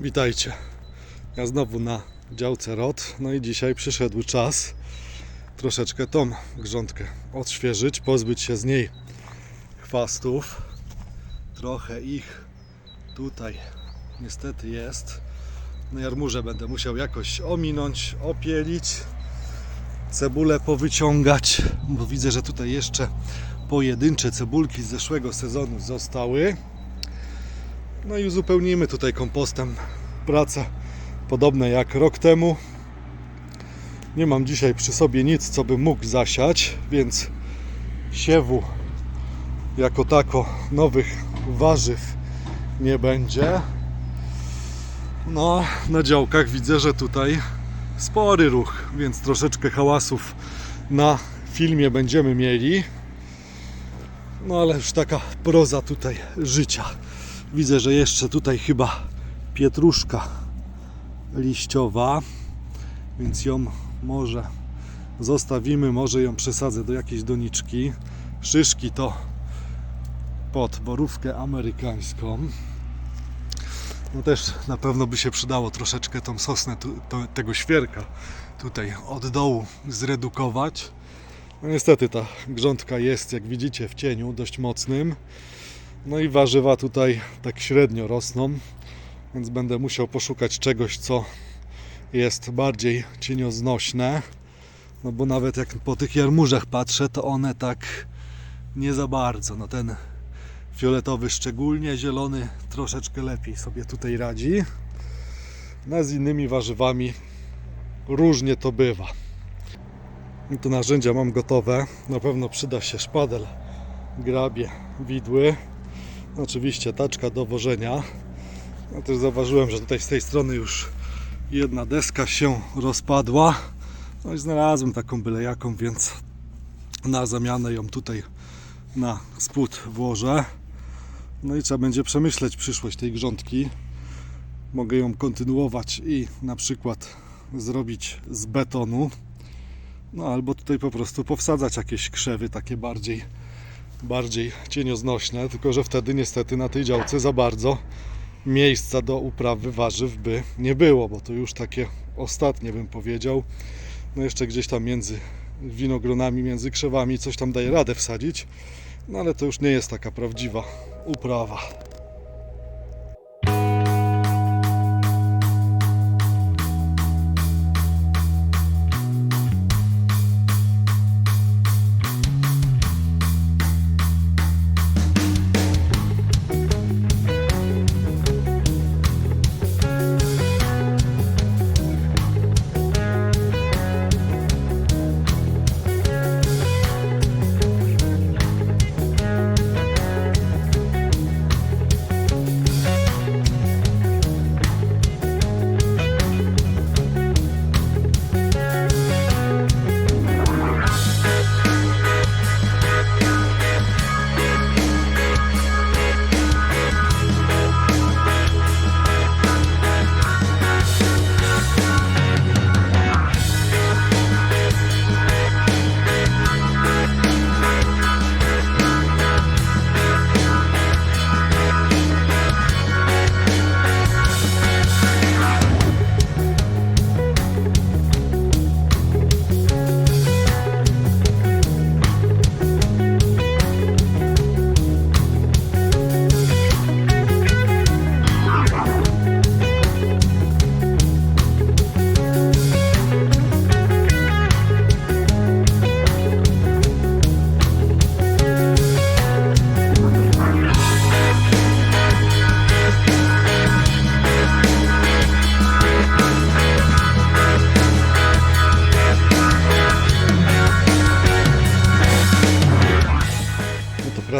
Witajcie. Ja znowu na działce ROT. No i dzisiaj przyszedł czas troszeczkę tą grządkę odświeżyć, pozbyć się z niej chwastów. Trochę ich tutaj niestety jest. No jarmuże będę musiał jakoś ominąć, opielić, cebulę powyciągać, bo widzę, że tutaj jeszcze pojedyncze cebulki z zeszłego sezonu zostały. No i uzupełnimy tutaj kompostem pracę podobne jak rok temu. Nie mam dzisiaj przy sobie nic, co bym mógł zasiać, więc siewu jako tako nowych warzyw nie będzie. No, na działkach widzę, że tutaj spory ruch, więc troszeczkę hałasów na filmie będziemy mieli. No ale już taka proza tutaj życia. Widzę, że jeszcze tutaj chyba pietruszka liściowa, więc ją może zostawimy, może ją przesadzę do jakiejś doniczki. Szyszki to pod borówkę amerykańską. No też na pewno by się przydało troszeczkę tą sosnę, tu, to, tego świerka tutaj od dołu zredukować. No niestety ta grządka jest, jak widzicie, w cieniu dość mocnym. No i warzywa tutaj tak średnio rosną, więc będę musiał poszukać czegoś, co jest bardziej cienioznośne. No bo nawet jak po tych jarmużach patrzę, to one tak nie za bardzo. No ten fioletowy szczególnie, zielony troszeczkę lepiej sobie tutaj radzi. No z innymi warzywami różnie to bywa. I tu narzędzia mam gotowe. Na pewno przyda się szpadel, grabie, widły. Oczywiście taczka do wożenia. Ja też zauważyłem, że tutaj z tej strony już jedna deska się rozpadła. No i znalazłem taką byle jaką, więc na zamianę ją tutaj na spód włożę. No i trzeba będzie przemyśleć przyszłość tej grządki. Mogę ją kontynuować i na przykład zrobić z betonu. No albo tutaj po prostu powsadzać jakieś krzewy takie bardziej bardziej cienioznośne, tylko że wtedy niestety na tej działce za bardzo miejsca do uprawy warzyw by nie było, bo to już takie ostatnie bym powiedział. No jeszcze gdzieś tam między winogronami, między krzewami coś tam daje radę wsadzić, no ale to już nie jest taka prawdziwa uprawa.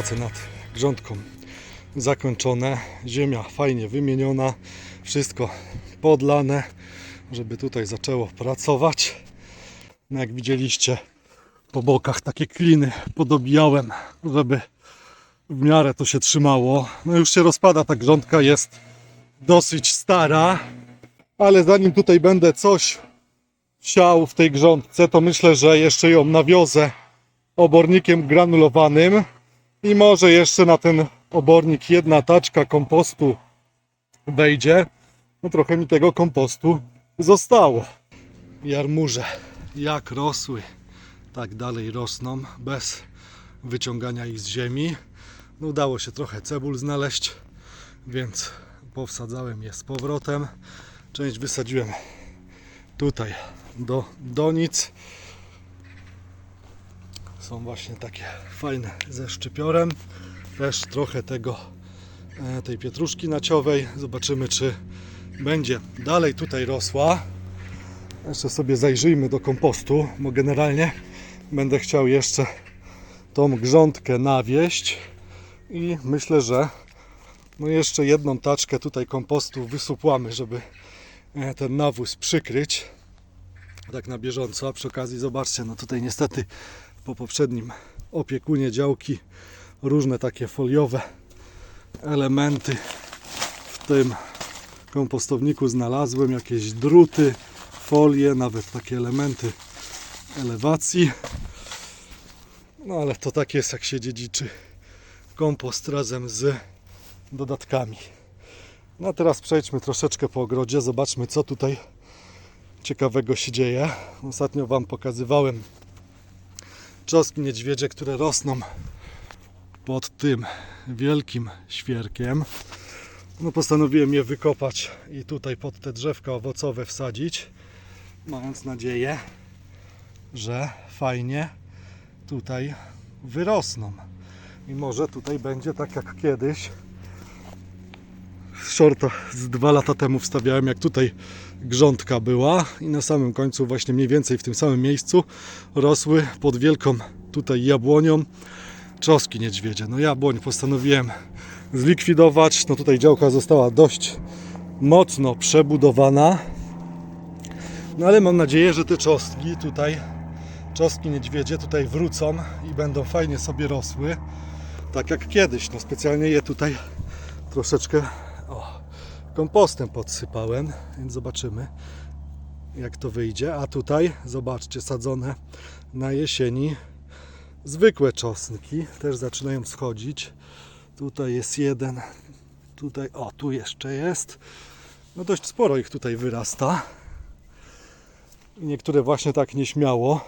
Prace nad grządką zakończone. Ziemia fajnie wymieniona. Wszystko podlane, żeby tutaj zaczęło pracować. No jak widzieliście po bokach takie kliny podobijałem, żeby w miarę to się trzymało. No już się rozpada ta grządka, jest dosyć stara, ale zanim tutaj będę coś siał w tej grządce, to myślę, że jeszcze ją nawiozę obornikiem granulowanym i może jeszcze na ten obornik jedna taczka kompostu wejdzie. no trochę mi tego kompostu zostało. Jarmuże, jak rosły, tak dalej rosną, bez wyciągania ich z ziemi. No, udało się trochę cebul znaleźć, więc powsadzałem je z powrotem. Część wysadziłem tutaj do donic. Są właśnie takie fajne ze szczypiorem. Też trochę tego, e, tej pietruszki naciowej. Zobaczymy, czy będzie dalej tutaj rosła. Jeszcze sobie zajrzyjmy do kompostu, bo generalnie będę chciał jeszcze tą grządkę nawieść i myślę, że no jeszcze jedną taczkę tutaj kompostu wysupłamy, żeby e, ten nawóz przykryć tak na bieżąco, a przy okazji zobaczcie, no tutaj niestety po poprzednim opiekunie działki różne takie foliowe elementy w tym kompostowniku znalazłem, jakieś druty, folie, nawet takie elementy elewacji. No ale to tak jest, jak się dziedziczy kompost razem z dodatkami. No a teraz przejdźmy troszeczkę po ogrodzie, zobaczmy co tutaj ciekawego się dzieje. Ostatnio Wam pokazywałem czosnki niedźwiedzie, które rosną pod tym wielkim świerkiem. No postanowiłem je wykopać i tutaj pod te drzewka owocowe wsadzić, mając nadzieję, że fajnie tutaj wyrosną. I może tutaj będzie tak jak kiedyś. Shorta z dwa lata temu wstawiałem, jak tutaj grządka była i na samym końcu właśnie mniej więcej w tym samym miejscu rosły pod wielką tutaj jabłonią czoski niedźwiedzie. No jabłoń postanowiłem zlikwidować. No tutaj działka została dość mocno przebudowana. No ale mam nadzieję, że te czosnki tutaj, czosnki niedźwiedzie tutaj wrócą i będą fajnie sobie rosły. Tak jak kiedyś. No specjalnie je tutaj troszeczkę o, kompostem podsypałem, więc zobaczymy jak to wyjdzie. A tutaj zobaczcie, sadzone na jesieni zwykłe czosnki też zaczynają schodzić. Tutaj jest jeden, tutaj, o tu jeszcze jest. No dość sporo ich tutaj wyrasta. I niektóre właśnie tak nieśmiało.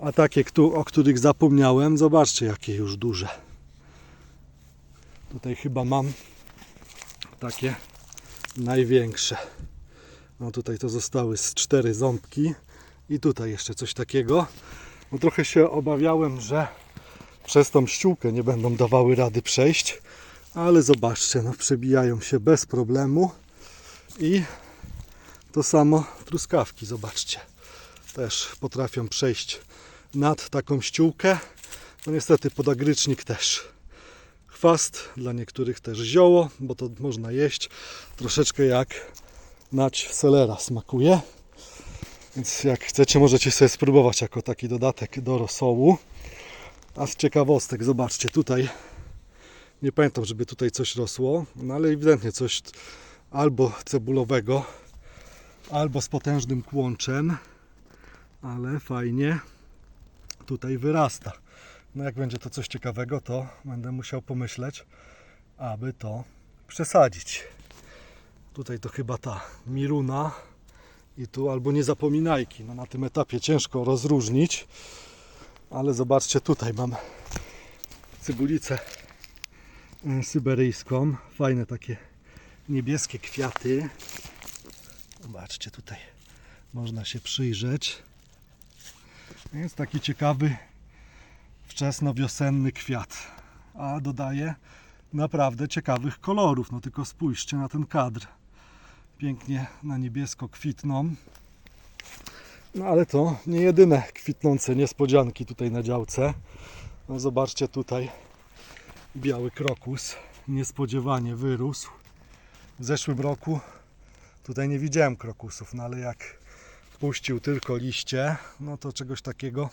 A takie, o których zapomniałem, zobaczcie jakie już duże. Tutaj chyba mam takie największe. No tutaj to zostały z cztery ząbki i tutaj jeszcze coś takiego. No trochę się obawiałem, że przez tą ściółkę nie będą dawały rady przejść, ale zobaczcie, no przebijają się bez problemu i to samo truskawki, zobaczcie, też potrafią przejść nad taką ściółkę. No niestety podagrycznik też. Chwast, dla niektórych też zioło, bo to można jeść troszeczkę jak nać selera smakuje. Więc jak chcecie, możecie sobie spróbować jako taki dodatek do rosołu. A z ciekawostek, zobaczcie, tutaj nie pamiętam, żeby tutaj coś rosło, no ale ewidentnie coś albo cebulowego, albo z potężnym kłączem, ale fajnie tutaj wyrasta. No jak będzie to coś ciekawego, to będę musiał pomyśleć, aby to przesadzić. Tutaj to chyba ta miruna i tu albo nie zapominajki. No na tym etapie ciężko rozróżnić, ale zobaczcie tutaj mam cybulicę y, syberyjską. Fajne takie niebieskie kwiaty. Zobaczcie tutaj można się przyjrzeć. Jest taki ciekawy wczesnowiosenny kwiat, a dodaje naprawdę ciekawych kolorów. No tylko spójrzcie na ten kadr. Pięknie na niebiesko kwitną. No ale to nie jedyne kwitnące niespodzianki tutaj na działce. No zobaczcie tutaj biały krokus niespodziewanie wyrósł. W zeszłym roku tutaj nie widziałem krokusów, no ale jak puścił tylko liście, no to czegoś takiego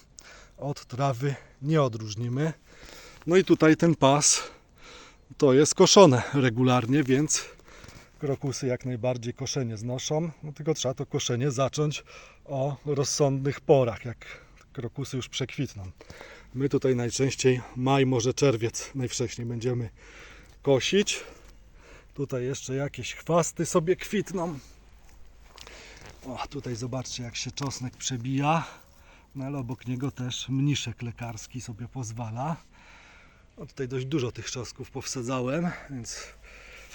od trawy nie odróżnimy. No i tutaj ten pas to jest koszone regularnie, więc krokusy jak najbardziej koszenie znoszą. No tylko trzeba to koszenie zacząć o rozsądnych porach, jak krokusy już przekwitną. My tutaj najczęściej maj, może czerwiec najwcześniej będziemy kosić. Tutaj jeszcze jakieś chwasty sobie kwitną. O, tutaj zobaczcie jak się czosnek przebija. No ale obok niego też mniszek lekarski sobie pozwala. No tutaj dość dużo tych czosnków powsadzałem, więc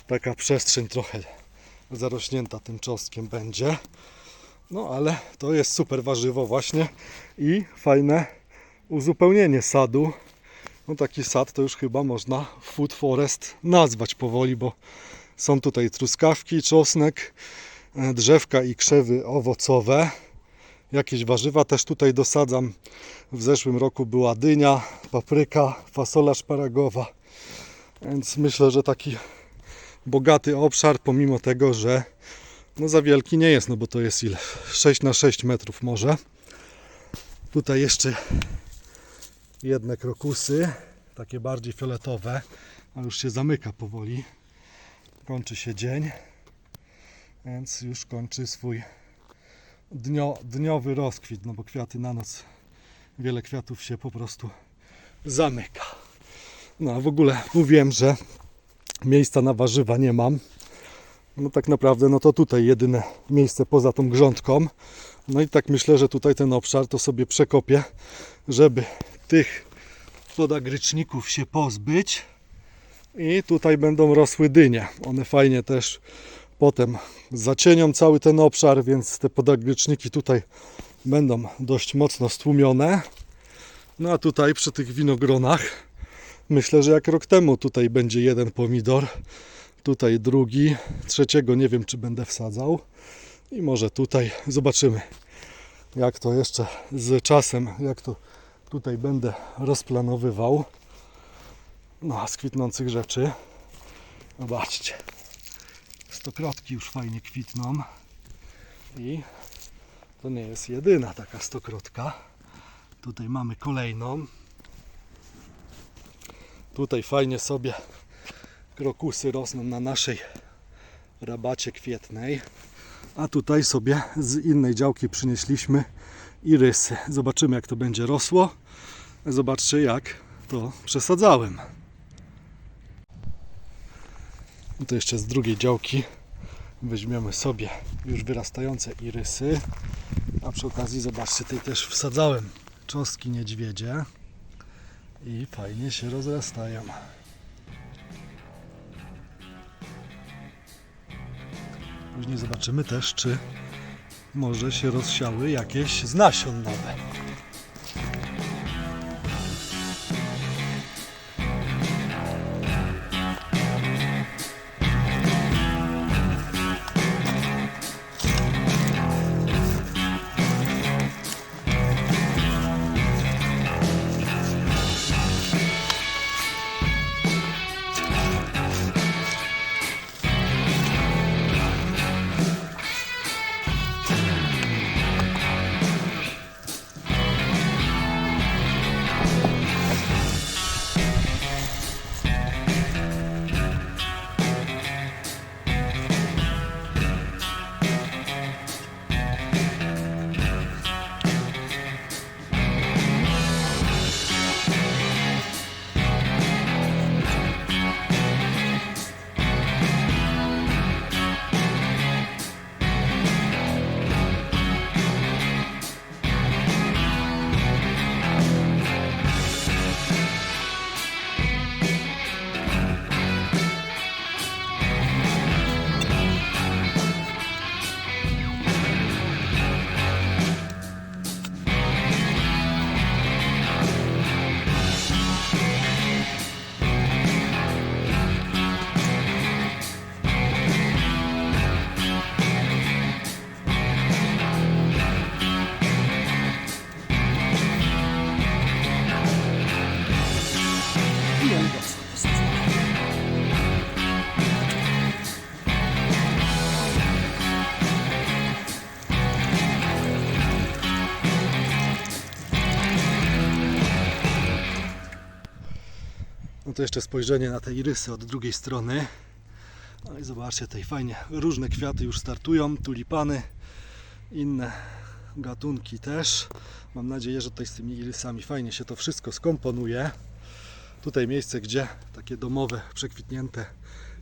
taka przestrzeń trochę zarośnięta tym czosnkiem będzie. No ale to jest super warzywo właśnie i fajne uzupełnienie sadu. No taki sad to już chyba można food forest nazwać powoli, bo są tutaj truskawki, czosnek, drzewka i krzewy owocowe. Jakieś warzywa też tutaj dosadzam. W zeszłym roku była dynia, papryka, fasola szparagowa. Więc myślę, że taki bogaty obszar, pomimo tego, że no za wielki nie jest, no bo to jest ile? 6 na 6 metrów może. Tutaj jeszcze jedne krokusy, takie bardziej fioletowe, a już się zamyka powoli. Kończy się dzień, więc już kończy swój dnio, dniowy rozkwit, no bo kwiaty na noc, wiele kwiatów się po prostu zamyka. No a w ogóle mówiłem, że miejsca na warzywa nie mam. No tak naprawdę, no to tutaj jedyne miejsce poza tą grządką. No i tak myślę, że tutaj ten obszar to sobie przekopię, żeby tych podagryczników się pozbyć. I tutaj będą rosły dynie. One fajnie też potem zacienią cały ten obszar, więc te podagryczniki tutaj będą dość mocno stłumione. No a tutaj przy tych winogronach myślę, że jak rok temu tutaj będzie jeden pomidor, tutaj drugi, trzeciego nie wiem czy będę wsadzał i może tutaj zobaczymy jak to jeszcze z czasem, jak to tutaj będę rozplanowywał. No a z kwitnących rzeczy zobaczcie stokrotki już fajnie kwitną. I to nie jest jedyna taka stokrotka. Tutaj mamy kolejną. Tutaj fajnie sobie krokusy rosną na naszej rabacie kwietnej. A tutaj sobie z innej działki przynieśliśmy irysy zobaczymy jak to będzie rosło. Zobaczcie jak to przesadzałem. No to jeszcze z drugiej działki weźmiemy sobie już wyrastające irysy. A przy okazji zobaczcie, tutaj też wsadzałem cząstki niedźwiedzie i fajnie się rozrastają. Później zobaczymy też, czy może się rozsiały jakieś z nasion nowe. To jeszcze spojrzenie na te irysy od drugiej strony. No i zobaczcie, tutaj fajnie różne kwiaty już startują, tulipany, inne gatunki też. Mam nadzieję, że tutaj z tymi irysami fajnie się to wszystko skomponuje. Tutaj miejsce, gdzie takie domowe, przekwitnięte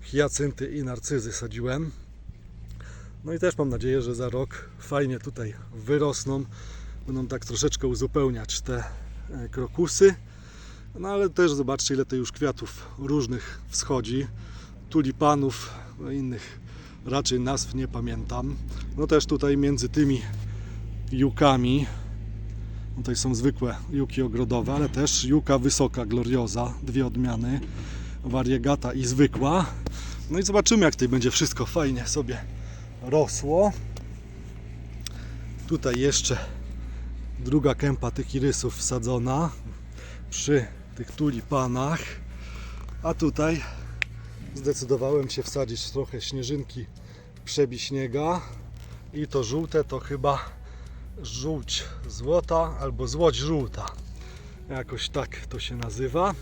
hiacynty i narcyzy sadziłem. No i też mam nadzieję, że za rok fajnie tutaj wyrosną. Będą tak troszeczkę uzupełniać te e, krokusy. No ale też zobaczcie, ile to już kwiatów różnych wschodzi. Tulipanów, no innych raczej nazw nie pamiętam. No też tutaj między tymi jukami, tutaj są zwykłe juki ogrodowe, ale też juka wysoka, glorioza, dwie odmiany, wariegata i zwykła. No i zobaczymy, jak tutaj będzie wszystko fajnie sobie rosło. Tutaj jeszcze druga kępa tych irysów wsadzona przy tych tulipanach. A tutaj zdecydowałem się wsadzić trochę śnieżynki przebiśniega i to żółte to chyba żółć złota albo złoć żółta. Jakoś tak to się nazywa.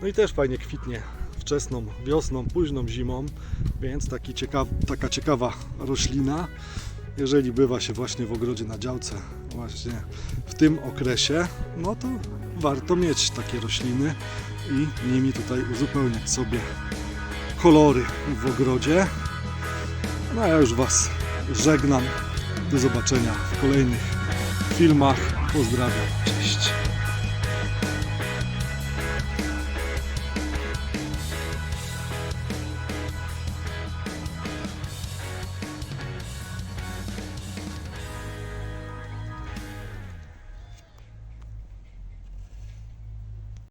No i też fajnie kwitnie wczesną wiosną, późną zimą, więc taki ciekaw, taka ciekawa roślina. Jeżeli bywa się właśnie w ogrodzie na działce właśnie w tym okresie, no to warto mieć takie rośliny i nimi tutaj uzupełniać sobie kolory w ogrodzie. No ja już Was żegnam. Do zobaczenia w kolejnych filmach. Pozdrawiam. Cześć.